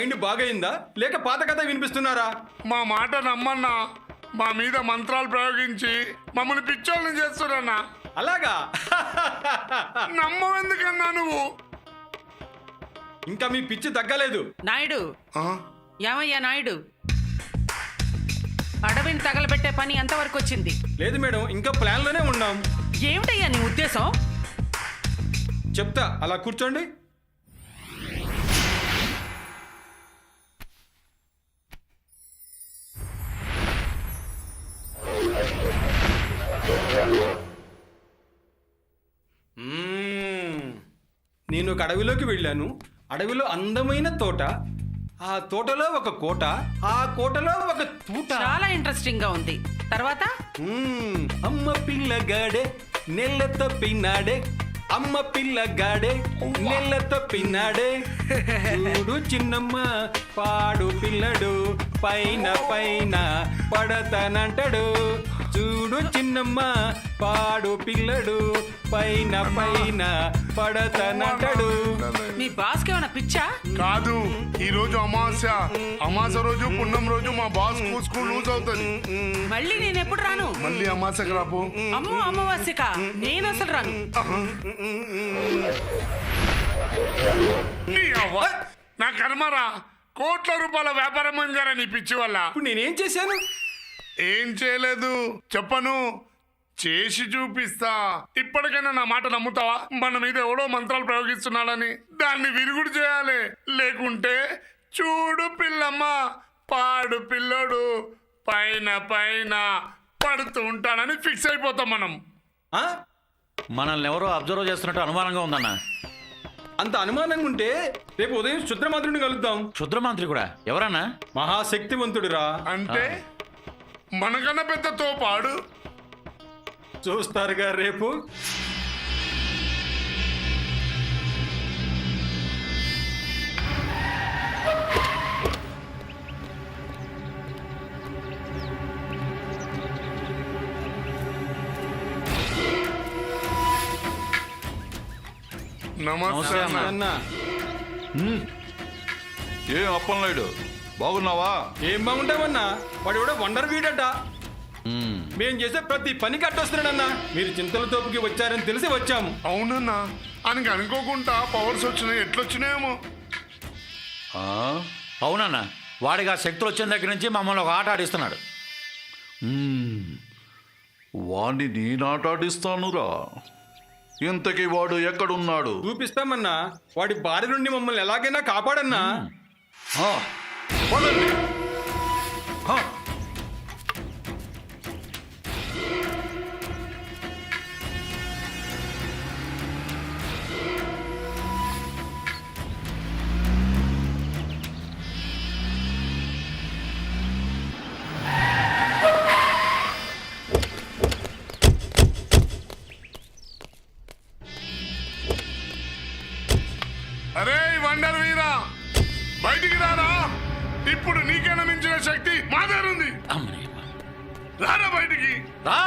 Mind బాగైందా? లేక పాత కథ వినిపిస్తున్నారా? మా మాట నమ్మన్నా. మా మీద మంత్రాలు ప్రయోగించి మమ్మల్ని పిచ్చోళ్ళని చేస్తున్నా అలాగా? నమ్మవెందుకన్నా నువ్వు? ఇంకా మీ పిచ్చి తగ్గలేదు. నాయుడు. ఆ? ఏమయ్యా నాయుడు? అడవిని తగలబెట్టే పని ఎంతవరకు వచ్చింది? లేదు మేడం ఇంకా ప్లాన్లోనే ఉన్నాం. ఏమిటయ్యా నీ ఉద్దేశం? చెప్తా అలా కూర్చోండి. నేను ఒక అడవిలోకి వెళ్ళాను. అడవిలో అందమైన తోట. ఆ తోటలో ఒక కోట. ఆ కోటలో ఒక తూట. చాలా ఇంట్రెస్టింగ్గా ఉంది. తర్వాత? మ్మ్. అమ్మ పిల్లగాడే నెల్ల తప్పినాడే. అమ్మ పిల్లగాడే నెల్ల తప్పినాడే. చూడు చిన్నమ్మ పాడు పిల్లడు పైన పైన పడతానంటాడు. చూడు చిన్నమ్మ పాడు పిల్లడు పైన పైన పడతానంటాడు. మీ బాస్కి ఏమైనా పిచ్చా? కాదు ఈ రోజు అమావాస్య. అమావాస్య రోజు పుణ్యం రోజు మా బాస్కు స్కూల్ లూజ్ అవుతుంది. మళ్ళీ నేను ఎప్పుడు రాను? మళ్ళీ అమావాస్యకి రాపు. అమ్మో అమ్మవాసిక నేను అసలు రాను. నీ అవ్వ. నా కర్మరా కోట్ల రూపాయల వ్యాపారం అంజారా నీ పిచ్చి వల్ల ఇప్పుడు నేనేం చేశాను? ఏం చేయలేదు? చెప్పను. చేసి చూపిస్తా. ఇప్పటికైనా నా మాట నమ్ముతావా? మన మీద ఎవడో మంత్రాలు ప్రయోగిస్తున్నాడని. దాన్ని విరుగుడు చేయాలి. లేకుంటే చూడు పిల్లమ్మ పాడు పిల్లడు. పైన పైన పడుతూ ఉంటాడని ఫిక్స్ అయిపోతాం మనం. ఆ? మనల్ని ఎవరో అబ్జర్వ్ చేస్తున్నట్టు అనుమానంగా ఉందన్న. అంత అనుమానంగా ఉంటే రేపు ఉదయం శుద్రమంత్రుని కలుద్దాం. క్షుద్రమంత్రి కూడా ఎవరన్నా? మహాశక్తివంతుడిరా. అంటే? మనకన్నా పెద్ద తోపాడు. చూస్తారుగా రేపు. నమస్తే అన్న. ఏం అప్పలనాయుడు? బాగున్నావా? ఏం బాగుంటామన్నా వాడు కూడా వండర్ వీడట. మేం చేసే ప్రతి పని కట్టొస్తున్నాడన్నా మీరు చింతల తోపుకి వచ్చారని తెలిసి వచ్చాము. అవునన్నా ఆయనకి అనుకోకుండా పవర్స్ వచ్చినాయి ఎట్లొచ్చినాయేమో. ఆ? అవునన్న వాడికి ఆ శక్తులు వచ్చిన దగ్గర నుంచి మమ్మల్ని ఒక ఆట ఆడిస్తున్నాడు. వాణ్ణి నేనాటాడిస్తానురా ఇంతకీ వాడు ఎక్కడున్నాడు? చూపిస్తామన్నా వాడి బారి నుండి మమ్మల్ని ఎలాగైనా కాపాడన్నా. ఆ, ఇప్పుడు నీకైనా మించిన శక్తి మా దగ్గర ఉంది. రారా బయటికి. రా.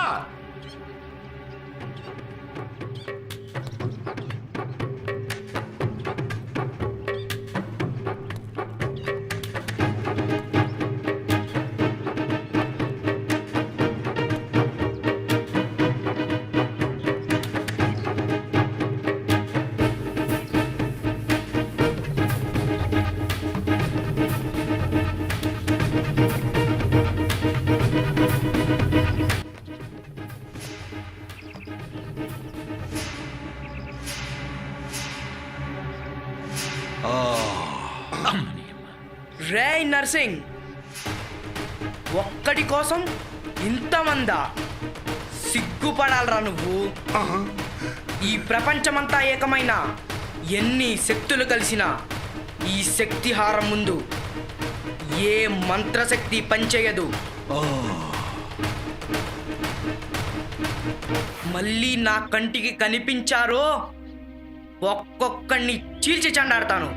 నర్సింగ్ ఒక్కడి కోసం ఇంతమందా సిగ్గుపడాలరా నువ్వు. ఈ ప్రపంచమంతా ఏకమైన ఎన్ని శక్తులు కలిసినా ఈ శక్తిహారం ముందు ఏ మంత్రశక్తి పనిచేయదు. మళ్ళీ నా కంటికి కనిపించారో ఒక్కొక్కడిని చీల్చి చెండాడతాను.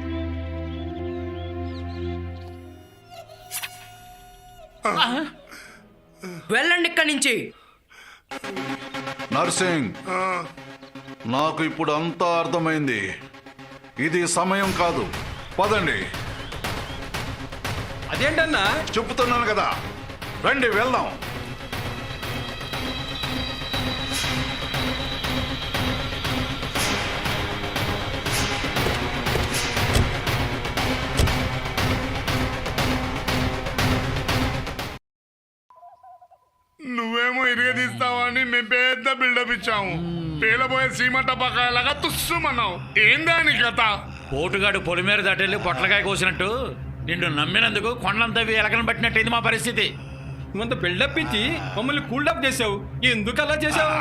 వెళ్ళండి ఇక్కడి నుంచి. నర్సింగ్ నాకు ఇప్పుడు అంతా అర్థమైంది. ఇది సమయం కాదు. పదండి. అదేంటన్నా? చెప్పుతున్నాను కదా. రండి వెళ్దాం. ఇచ్చాము పేలబోయే సీమంట బకాయలాగా తుస్సుమన్నావు. ఏం దాని కథ? పోటుగాడు పొలి మీద దాటెళ్ళి పొట్లకాయ కోసినట్టు నిన్ను నమ్మినందుకు కొండంతా ఎలకను పట్టినట్టయింది మా పరిస్థితి. నువ్వంత బిల్డప్ ఇచ్చి మమ్మల్ని కూల్డప్ చేసావు ఎందుకు అలా చేసావు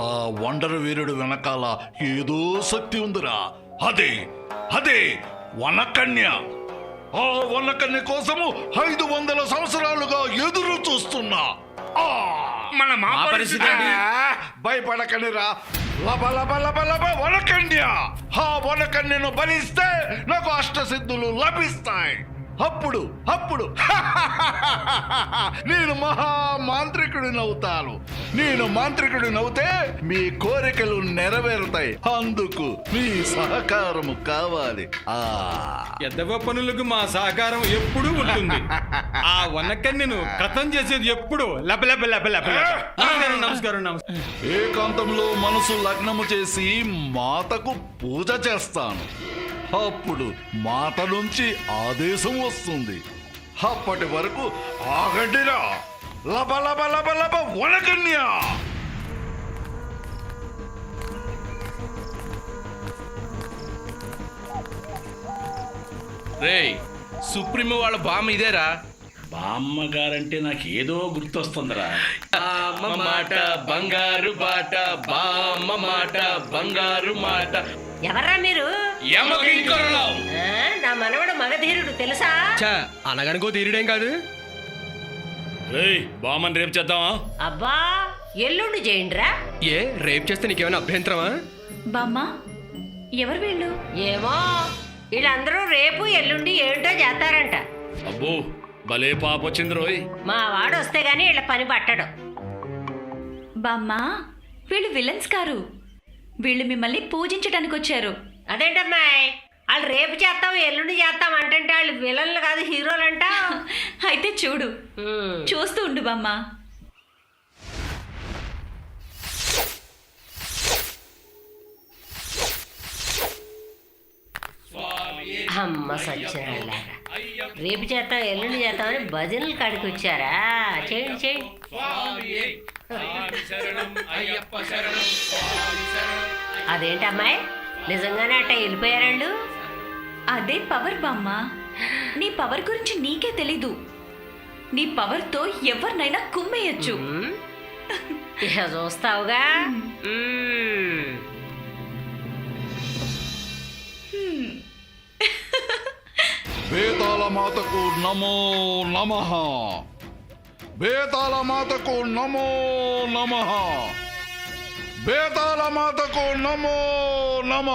ఆ వండర వీరుడు వెనకాల ఏదో శక్తి ఉందిరా. అదే అదే వనకన్య. ఆ వనకన్య కోసము ఐదు వందల సంవత్సరాలుగా ఎదురు చూస్తున్నా! మన మా పరిస్థితి? ఆ, భయపడకనిరా లబ లబ లబ లబ వనకన్య ఆ వనకన్యను బలిస్తే నాకు అష్టసిద్ధులు లభిస్తాయి. అప్పుడు అప్పుడు. నేను మహా మాంత్రికుడిని అవుతాను నేను మాంత్రికుడిని అవుతే మీ కోరికలు నెరవేరుతాయి. అందుకు మీ సహకారము కావాలి. ఆ. ఎద్దవ పనులకు మా సహకారం ఎప్పుడూ ఉంటుంది. ఆ వనకన్యను కథం చేసేది ఎప్పుడు లప లప లప లప లప. నమస్కారం నమస్కారం నమస్కారం. ఏకాంతంలో మనసు లగ్నము చేసి మాతకు పూజ చేస్తాను. అప్పుడు మాట నుంచి ఆదేశం వస్తుంది. అప్పటి వరకు ఆగండిరా. లబ లబ లబ లబ వనకన్య. రేయ్ సుప్రీం వాళ్ళ బామ్ ఇదేరా. బామ్మ గారంటే నాకు ఏదో గుర్తొస్తుందిరా. బామ్మ మాట బంగారు బాట బామ్మ మాట బంగారు మాట. ఎవర్రా మీరు? యమకింకరులం. ఆ, నా మనవడు మగధీరుడు తెలుసా? అనగనుకో తీరుడేం కాదు. రేయ్ బామ్మని రేపు చేద్దామా? అబ్బా ఎల్లుండి చేయండిరా. ఏ రేపు చేస్తే నీకేమైనా అభ్యంతరమా? బామ్మ ఎవరు వీళ్ళు? ఏమో వీళ్ళందరూ రేపు ఎల్లుండి ఏంటో చేస్తారంట. అబ్బో భలే పాప వచ్చింది రోయ్. మా వాడు వస్తే గానీ వీళ్ళ పని పట్టడు. బామ్మ వీళ్ళు విలన్స్ కారు. వీళ్ళు మిమ్మల్ని పూజించడానికి వచ్చారు. అదేంటమ్మాయి? వాళ్ళు రేపు చేస్తాం ఎల్లుండి చేస్తాం అంటే వాళ్ళు విలన్లు కాదు హీరోలంట. అయితే చూడు. చూస్తూ ఉండు బామ్మ. అమ్మ సత్యనారాయణ. రేపు చేస్తాం ఎల్లుండి చేస్తామని భజనలు కాడికి వచ్చారా? చేయండి చేయండి. అదేంటమ్మాయి నిజంగానే అట్ట వెళ్ళిపోయారండు? అదే పవర్ బామ్మ. నీ పవర్ గురించి నీకే తెలీదు. నీ పవర్తో ఎవరినైనా కుమ్మేయచ్చు. చూస్తావుగా? బేతాళ మాతకు నమో నమ. బేతాళ మాతకు నమో నమ. బేతాళ మాతకు నమో నమ.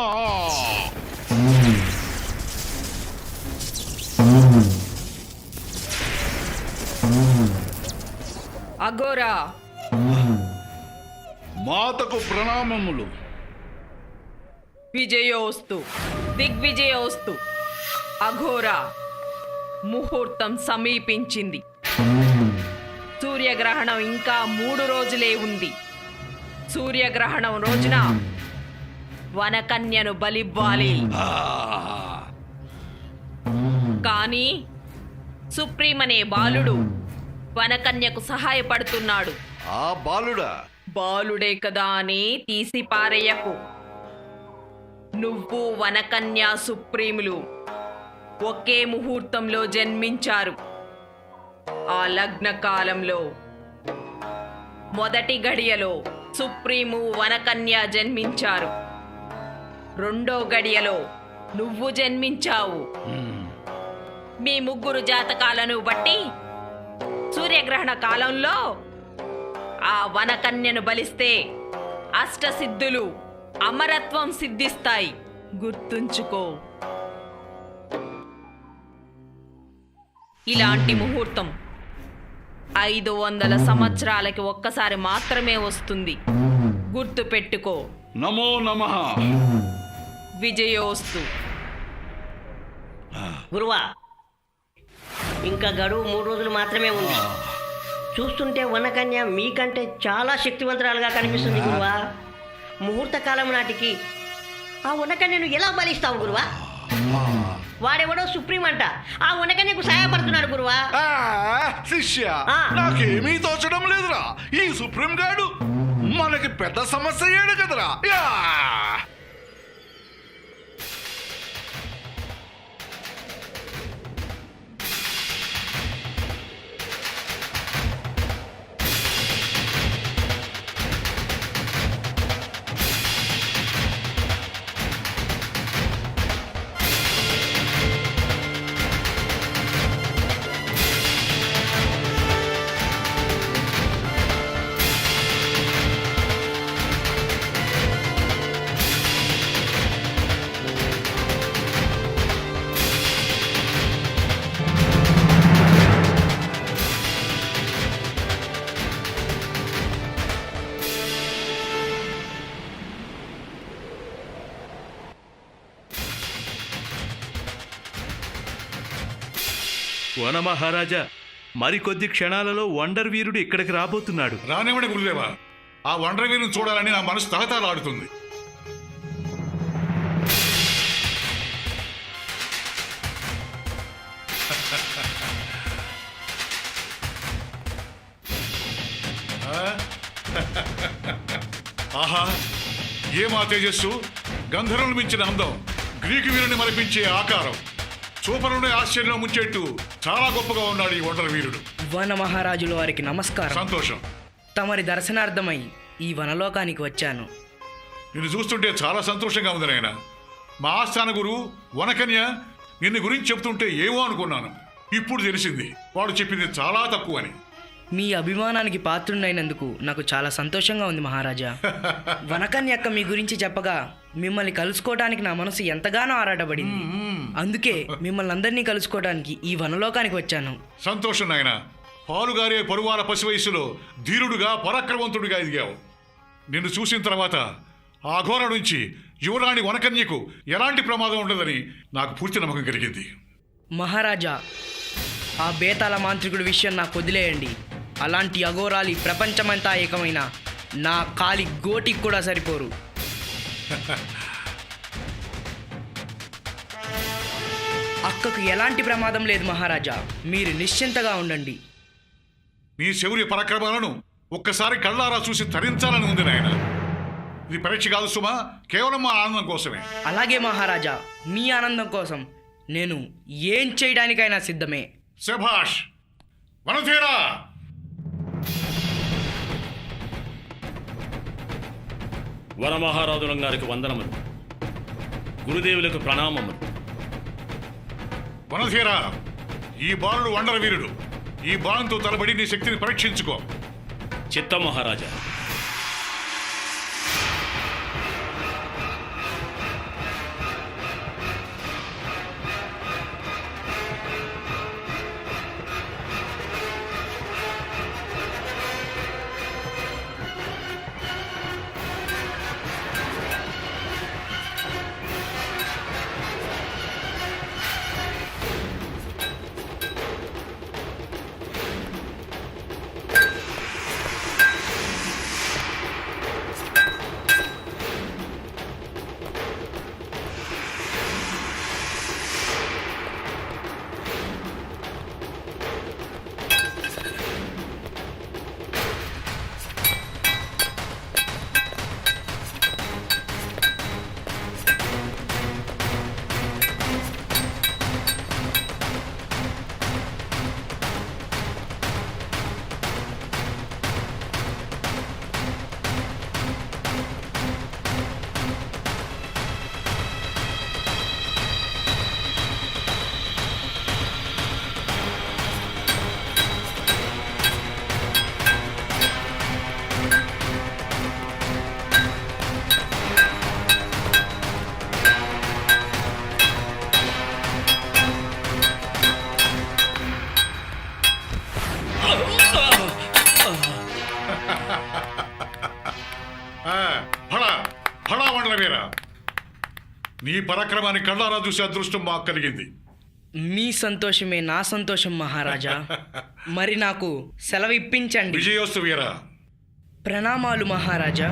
అగోరా మాతకు ప్రణామములు. విజయోస్తు. దిగ్విజయోస్తు. అఘోరా ముహూర్తం సమీపించింది. సూర్యగ్రహణం ఇంకా మూడు రోజులే ఉంది. సూర్యగ్రహణం రోజున వనకన్యను బలివ్వాలి. కానీ సుప్రీం అనే బాలుడు వనకన్యకు సహాయపడుతున్నాడు. ఆ బాలుడా? బాలుడే కదా అని తీసి పారేయకు. నువ్వు వనకన్యా సుప్రీములు. ఒకే ముహూర్తంలో జన్మించారు. ఆ లగ్న కాలంలో మొదటి గడియలో సుప్రీము వనకన్య జన్మించారు. రెండో గడియలో నువ్వు జన్మించావు. మీ ముగ్గురు జాతకాలను బట్టి సూర్యగ్రహణ కాలంలో ఆ వనకన్యను బలిస్తే అష్టసిద్ధులు అమరత్వం సిద్ధిస్తాయి. గుర్తుంచుకో. ఇలాంటి ముహూర్తం ఐదు వందల సంవత్సరాలకి ఒక్కసారి మాత్రమే వస్తుంది. గుర్తు పెట్టుకో నమో నమ. విజయోస్తు. గురువా ఇంకా గడువు మూడు రోజులు మాత్రమే ఉంది. చూస్తుంటే వనకన్య మీకంటే చాలా శక్తివంతురాలుగా కనిపిస్తుంది గురువా. ముహూర్త కాలం నాటికి ఆ వనకన్యను ఎలా బలిస్తావు గురువా? వాడెవడో సుప్రీం అంట. ఆ వనకన్యకు సహాయపడుతున్నాడు గురువా. ఆ, శిష్య. నాకేమీ తోచడం లేదురా. ఈ సుప్రీం గాడు మనకి పెద్ద సమస్య ఏడు కదరా. వన మహారాజా మరికొద్ది క్షణాలలో వండర్ వీరుడు ఇక్కడికి రాబోతున్నాడు. రానివ్వండి గురుదేవా. ఆ వండర్ వీరుని చూడాలని నా మనసు తహతాలాడుతుంది ఆహా ఏమా తేజస్సు? గంధర్వులు మించిన అందం గ్రీకు వీరుని మరిపించే ఆకారం. చూపరుని ఆశ్చర్యంలో ముంచేట్టు. చాలా గొప్పగా ఉన్నాడు ఈ వండర్ వీరుడు. వన మహారాజుల వారికి నమస్కారం. సంతోషం. తమరి దర్శనార్థమై ఈ వనలోకానికి వచ్చాను. నిన్ను చూస్తుంటే చాలా సంతోషంగా ఉంది నాయన. మా ఆస్థాన గురువు వనకన్య నిన్ను గురించి చెప్తుంటే ఏమో అనుకున్నాను. ఇప్పుడు తెలిసింది. వాడు చెప్పింది చాలా తక్కువ అని మీ అభిమానానికి పాత్రుడైనందుకు నాకు చాలా సంతోషంగా ఉంది మహారాజా. వనకన్యక్క మీ గురించి చెప్పగా మిమ్మల్ని కలుసుకోవడానికి నా మనసు ఎంతగానో ఆరాటపడింది. అందుకే మిమ్మల్ని అందరినీ కలుసుకోవడానికి ఈ వనలోకానికి వచ్చాను. సంతోషం నాయన. పాలుగారే పరువాల పసి వయసులో ధీరుడుగా పరాక్రమవంతుడిగా ఎదిగావు. నిన్ను చూసిన తర్వాత ఆ ఘోర నుంచి యువరాణి వనకన్యకు ఎలాంటి ప్రమాదం ఉండదని నాకు పూర్తి నమ్మకం కలిగింది. మహారాజా ఆ బేతాళ మాంత్రికుడి విషయం నాకు వదిలేయండి. అలాంటి అఘోరాలి ప్రపంచమంతా ఏకమైన నా కాలి గోటికి కూడా సరిపోరు. అక్కకు ఎలాంటి ప్రమాదం లేదు మహారాజా. మీరు నిశ్చింతగా ఉండండి. నీ శౌర్య పరాక్రమాలను ఒక్కసారి కళ్ళారా చూసి తరించాలని ఉంది నాయన. ఇది పరీక్ష కాదు సుమా కేవలం మా ఆనందం కోసమే. అలాగే మహారాజా మీ ఆనందం కోసం నేను ఏం చేయడానికైనా సిద్ధమే. శభాష్ వనధీరా! వరమహారాజులం గారికి వందనములు. గురుదేవులకు ప్రణామములు. వనధీరా ఈ బాలుడు వండర వీరుడు. ఈ బాణంతో తలబడి నీ శక్తిని పరీక్షించుకో. చిత్త మహారాజా పరాక్రమాన్ని కళ్ళారా చూసే అదృష్టం మాకు కలిగింది. మీ సంతోషమే నా సంతోషం మహారాజా. మరి నాకు సెలవు ఇప్పించండి. విజయోస్తు వీరా. ప్రణామాలు మహారాజా.